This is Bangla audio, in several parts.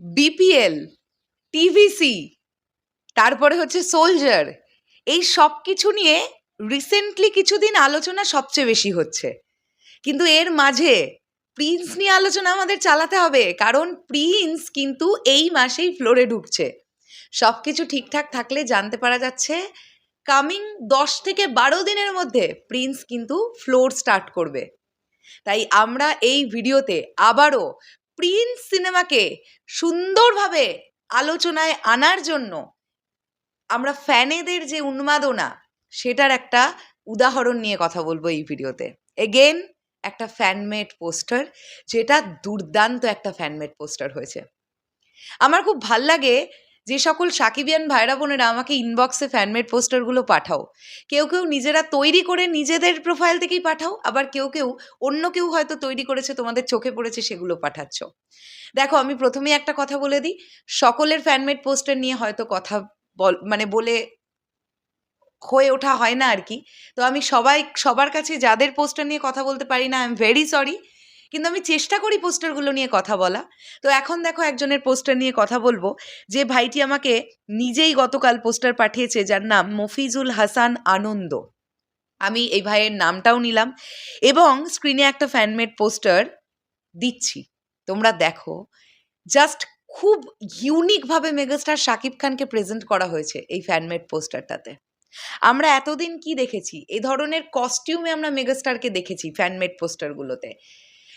বিপিএল টিভিসি তারপরে হচ্ছে সোলজার এই সব কিছু নিয়ে রিসেন্টলি কিছুদিন আলোচনা সবচেয়ে বেশি হচ্ছে। কিন্তু এর মাঝে প্রিন্স নিয়ে আলোচনা আমাদের চালাতে হবে, কারণ প্রিন্স কিন্তু এই মাসেই ফ্লোরে ঢুকছে। সব কিছু ঠিকঠাক থাকলে জানতে পারা যাচ্ছে কামিং দশ থেকে বারো দিনের মধ্যে প্রিন্স কিন্তু ফ্লোর স্টার্ট করবে। তাই আমরা এই ভিডিওতে আবারও প্রিন্স সিনেমাকে সুন্দরভাবে আলোচনায় আনার জন্য আমরা ফ্যানেদের যে উন্মাদনা, সেটার একটা উদাহরণ নিয়ে কথা বলব এই ভিডিওতে। এগেন একটা ফ্যানমেড পোস্টার যেটা দুর্দান্ত একটা ফ্যানমেড পোস্টার হয়েছে। আমার খুব ভালো লাগে যে সকল সাকিবিয়ান ভাইরা বোনেরা আমাকে ইনবক্সে ফ্যানমেড পোস্টারগুলো পাঠাও। কেউ কেউ নিজেরা তৈরি করে নিজেদের প্রোফাইল থেকেই পাঠাও, আবার কেউ কেউ অন্য কেউ হয়তো তৈরি করেছে, তোমাদের চোখে পড়েছে, সেগুলো পাঠাচ্ছ। দেখো, আমি প্রথমেই একটা কথা বলে দিই, সকলের ফ্যানমেড পোস্টার নিয়ে হয়তো কথা বল মানে বলে হয়ে ওঠা হয় না আর কি। তো আমি সবাই, সবার কাছে যাদের পোস্টার নিয়ে কথা বলতে পারি না আই এম ভেরি সরি কিন্তু আমি চেষ্টা করি পোস্টারগুলো নিয়ে কথা বলা। তো এখন দেখো একজনের পোস্টার নিয়ে কথা বলব, যে ভাইটি আমাকে নিজেই গতকাল পোস্টার পাঠিয়েছে যার নাম মফিজুল হাসান আনন্দ। আমি এই ভাইয়ের নামটাও নিলাম এবং স্ক্রিনে একটা ফ্যানমেড পোস্টার দিচ্ছি। তোমরা দেখো, জাস্ট খুব ইউনিকভাবে মেগাস্টার শাকিব খানকে প্রেজেন্ট করা হয়েছে এই ফ্যানমেড পোস্টারটাতে। আমরা এতদিন কি দেখেছি? এই ধরনের কস্টিউমে আমরা মেগাস্টারকে দেখেছি ফ্যানমেড পোস্টারগুলোতে।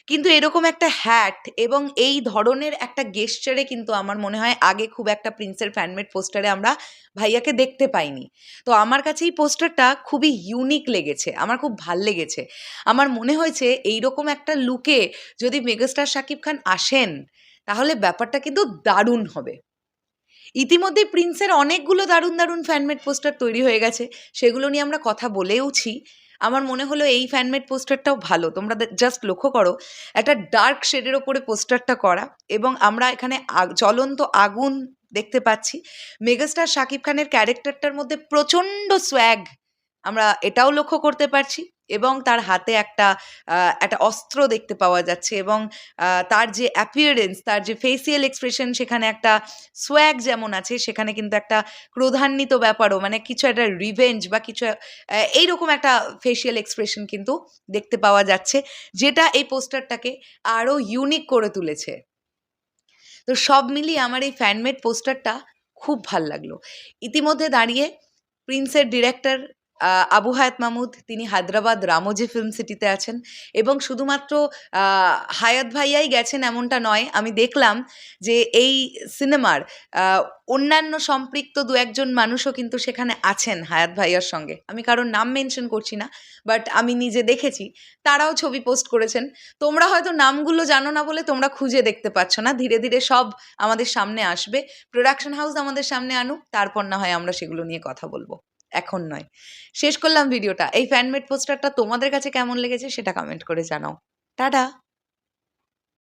কিন্তু এরকম একটা হ্যাট এবং এই ধরনের একটা গেস্টারে কিন্তু আমার মনে হয় আগে খুব একটা প্রিন্সের ফ্যানমেড পোস্টারে আমরা ভাইয়াকে দেখতে পাইনি। তো আমার কাছে এই পোস্টারটা খুবই ইউনিক লেগেছে, আমার খুব ভালো লেগেছে। আমার মনে হয়েছে এইরকম একটা লুকে যদি মেগাস্টার শাকিব খান আসেন, তাহলে ব্যাপারটা কিন্তু দারুণ হবে। ইতিমধ্যে প্রিন্সের অনেকগুলো দারুণ দারুণ ফ্যানমেড পোস্টার তৈরি হয়ে গেছে, সেগুলো নিয়ে আমরা কথা বলেওছি। আমার মনে হলো এই ফ্যানমেড পোস্টারটাও ভালো। তোমরা জাস্ট লক্ষ্য করো, একটা ডার্ক শেডের ওপরে পোস্টারটা করা এবং আমরা এখানে জ্বলন্ত আগুন দেখতে পাচ্ছি। মেগাস্টার শাকিব খানের ক্যারেক্টারটার মধ্যে প্রচণ্ড সোয়াগ আমরা এটাও লক্ষ্য করতে পারছি। এবং তার হাতে একটা একটা অস্ত্র দেখতে পাওয়া যাচ্ছে এবং তার যে অ্যাপিয়ারেন্স তার যে ফেসিয়াল এক্সপ্রেশন সেখানে একটা সোয়াগ যেমন আছে, সেখানে কিন্তু একটা ক্রোধান্বিত ব্যাপারও মানে কিছু একটা রিভেঞ্জ বা কিছু এইরকম একটা ফেসিয়াল এক্সপ্রেশন কিন্তু দেখতে পাওয়া যাচ্ছে, যেটা এই পোস্টারটাকে আরও ইউনিক করে তুলেছে। তো সব মিলিয়ে আমার এই ফ্যানমেড পোস্টারটা খুব ভালো লাগল। ইতিমধ্যে দাঁড়িয়ে প্রিন্সের ডিরেক্টর আবু হায়াত মাহমুদ তিনি হায়দ্রাবাদ রামোজি ফিল্ম সিটিতে আছেন এবং শুধুমাত্র হায়াত ভাইয়াই গেছেন এমনটা নয়, আমি দেখলাম যে এই সিনেমার অন্যান্য সম্পৃক্ত দু একজন মানুষও কিন্তু সেখানে আছেন হায়াত ভাইয়ার সঙ্গে। আমি কারোর নাম মেনশন করছি না, বাট আমি নিজে দেখেছি, তারাও ছবি পোস্ট করেছেন। তোমরা হয়তো নামগুলো জানো না বলে তোমরা খুঁজে দেখতে পাচ্ছ না, ধীরে ধীরে সব আমাদের সামনে আসবে। প্রোডাকশন হাউস আমাদের সামনে আনুক, তারপর না হয় আমরা সেগুলো নিয়ে কথা বলব। এখন নয়। শেষ করলাম ভিডিওটা। এই ফ্যানমেড পোস্টারটা তোমাদের কাছে কেমন লেগেছে সেটা কমেন্ট করে জানাও। টাটা!